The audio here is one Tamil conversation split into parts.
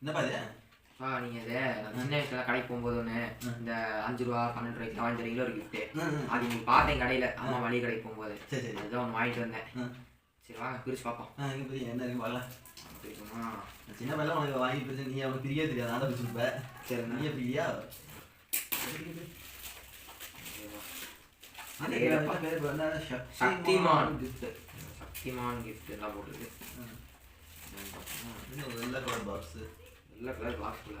என்னப்பா இது ஆ நீங்கள் இதை சின்ன கடைக்கு போகும்போது ஒன்று இந்த அஞ்சு ரூபா பன்னெண்டு ரூபாய்க்கு வாங்கிட்டு ஒரு கிஃப்ட்டு. அது நீங்கள் பார்த்தேன் கடையில். அம்மா மளிகை கடைக்கு போகும்போது. சரி சரி அதுதான் ஒன்று வாங்கிட்டு வந்தேன். சரி வாங்க பிரிச்சு பார்ப்போம். ஆ என்ன இருக்கு பார்க்கலாம் பிரிச்சுமா சின்ன பையன் உனக்கு வாங்கி பிடிச்சி நீ அவனுக்கு பிரிக்கவே தெரியாது. நான் தான் பிடிச்சிருப்பேன் சரி நீயே பிரியா? சக்திமான் gift. சக்திமான் gift எல்லாம் போட்டுருக்கு. பாக்ஸ் வெள்ளை கலர் குள்ள.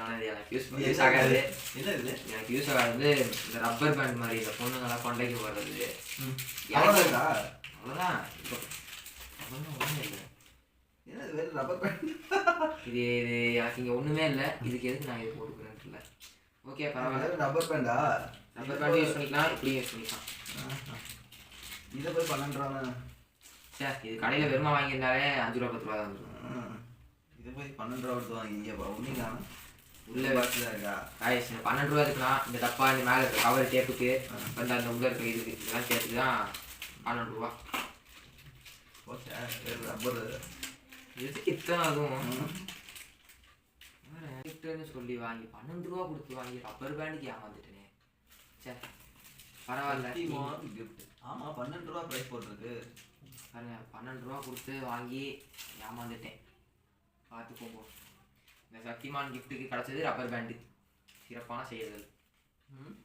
ஆனால் இது எனக்கு யூஸ் யூஸ் ஆகாது என்ன இது? எனக்கு யூஸ் ஆகாது. இந்த ரப்பர் பேண்ட் மாதிரி இந்த பொண்ணுங்கெல்லாம் கொண்டைக்கு போடுறது. அவ்வளோதான்டா அவ்வளோதான் இப்போ ஒன்றும் இல்லை. இது? வேறு ரப்பர் பேண்ட் இது இது எனக்கு இங்கே ஒன்றுமே இல்லை. இதுக்கு எதுக்கு நான் இது போட்டுக்கிறேன்னு தெரியல. ஓகே பரவாயில்ல. ரப்பர் பேண்டா ரப்பர் பேண்ட் யூஸ் பண்ணிக்கலாம். இப்படியும் யூஸ் பண்ணிக்கலாம். இதை போய் பன்னெண்டு ரூபா சார் இது கடையில் வெறுமா வாங்கியிருந்தாலே அஞ்சு ரூபா பத்து ரூபா தான் வந்துடும் பன்னெண்டு ரூபா கொடுத்து வாங்கி. இங்கே ஒன்றும் உள்ள உள்ள பாக்ஸில் இருக்கா? காய்ஸ் பன்னெண்டு ரூபா இருக்குன்னா இந்த டப்பா இந்த மேலே இருக்க. கவர் டேப்புக்கு வந்து அந்த உள்ள இருக்க இதுக்கு இதெல்லாம் சேர்த்து தான் பன்னெண்டு ரூபா. ஓகே ரப்பர் எதுக்கு இத்தனை அதுவும்? கிஃப்ட்னு சொல்லி வாங்கி பன்னெண்டு ரூபா கொடுத்து வாங்கி ரப்பர் பேண்டுக்கு ஏமாந்துட்டேனே சே பரவாயில்ல கிஃப்ட் ஆமாம் பன்னெண்டு ரூபா ப்ரைஸ் போட்டிருக்கு. பாருங்க பன்னெண்டு ரூபா கொடுத்து வாங்கி ஏமாந்துட்டேன். பார்த்துக்கோங்க இந்த சக்திமான் கிஃப்ட்டுக்கு கிடச்சது ரப்பர் பேண்டு சிறப்பான செயல்கள். ம்.